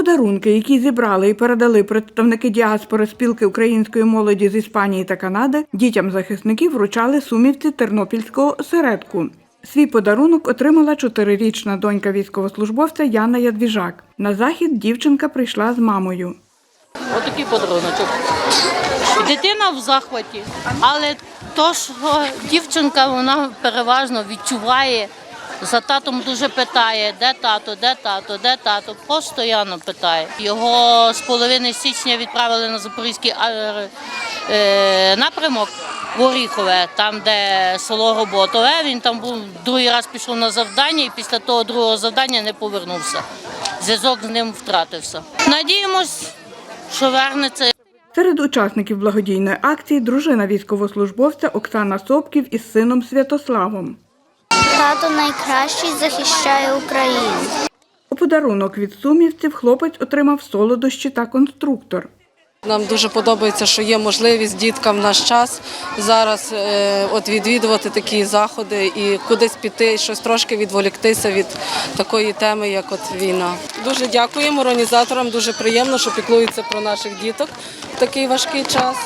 Подарунки, які зібрали і передали представники діаспори спілки української молоді з Іспанії та Канади, дітям захисників вручали сумівці Тернопільського осередку. Свій подарунок отримала чотирирічна донька військовослужбовця Яна Ядвіжак. На захід дівчинка прийшла з мамою. Отакий подаруночок. Дитина в захваті, але то, що дівчинка вона переважно відчуває, за татом дуже питає, де тато, де тато, де тато. Постійно питає. Його з половини січня відправили на Запорізький е, напрямок в Оріхове, там, де село Роботове. Він там був другий раз пішов на завдання і після того другого завдання не повернувся. Зв'язок з ним втратився. Надіємось, що вернеться. Серед учасників благодійної акції дружина військовослужбовця Оксана Собків із сином Святославом. Тато найкращий захищає Україну. У подарунок від сумівців хлопець отримав солодощі та конструктор. Нам дуже подобається, що є можливість діткам в наш час зараз е, от відвідувати такі заходи і кудись піти, щось трошки відволіктися від такої теми, як от війна. Дуже дякуємо організаторам. Дуже приємно, що піклуються про наших діток в такий важкий час.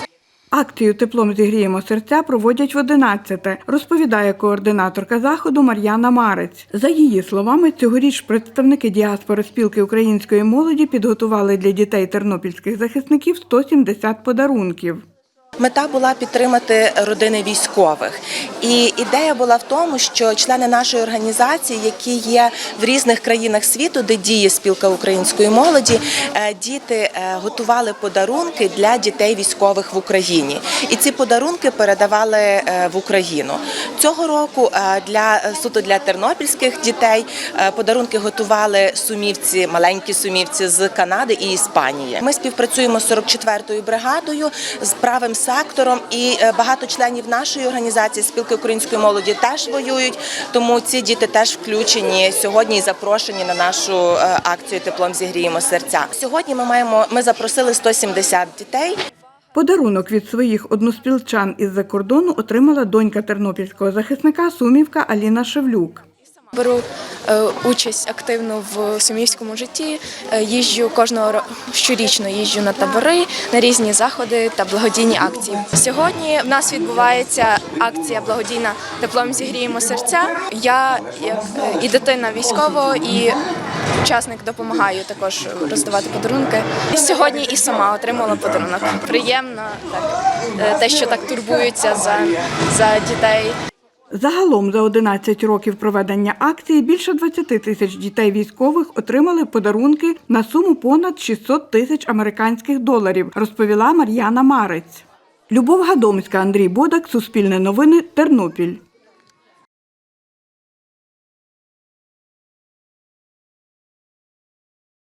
Акцію Теплом зігріємо серця проводять в 11-те, розповідає координаторка заходу Мар'яна Марець. За її словами, цьогоріч представники діаспори спілки української молоді підготували для дітей тернопільських захисників 170 подарунків. Мета була підтримати родини військових, і ідея була в тому, що члени нашої організації, які є в різних країнах світу, де діє спілка української молоді, е, діти е, готували подарунки для дітей військових в Україні, і ці подарунки передавали е, в Україну. Цього року для суто для тернопільських дітей подарунки готували сумівці, маленькі сумівці з Канади і Іспанії. Ми співпрацюємо з 44-ю бригадою з правим сектором, і е, багато членів нашої організації спілки української молоді теж воюють. Тому ці діти теж включені сьогодні і запрошені на нашу е, акцію Теплом зігріємо серця. Сьогодні ми маємо ми запросили 170 дітей. Подарунок від своїх односпілчан із-за кордону отримала донька тернопільського захисника Сумівка Аліна Шевлюк. Беру е, участь активно в сумівському житті. Е, їжджу кожного щорічно їжджу на табори, на різні заходи та благодійні акції. Сьогодні в нас відбувається акція благодійна Теплом зігріємо серця. Я і дитина військового, і учасник допомагаю також роздавати подарунки. І сьогодні і сама отримала подарунок. Приємно так, е, те, що так турбуються за, за дітей. Загалом за 11 років проведення акції більше 20 тисяч дітей військових отримали подарунки на суму понад 600 тисяч американських доларів, розповіла Мар'яна Марець. Любов Гадомська, Андрій Бодак, Суспільне новини, Тернопіль.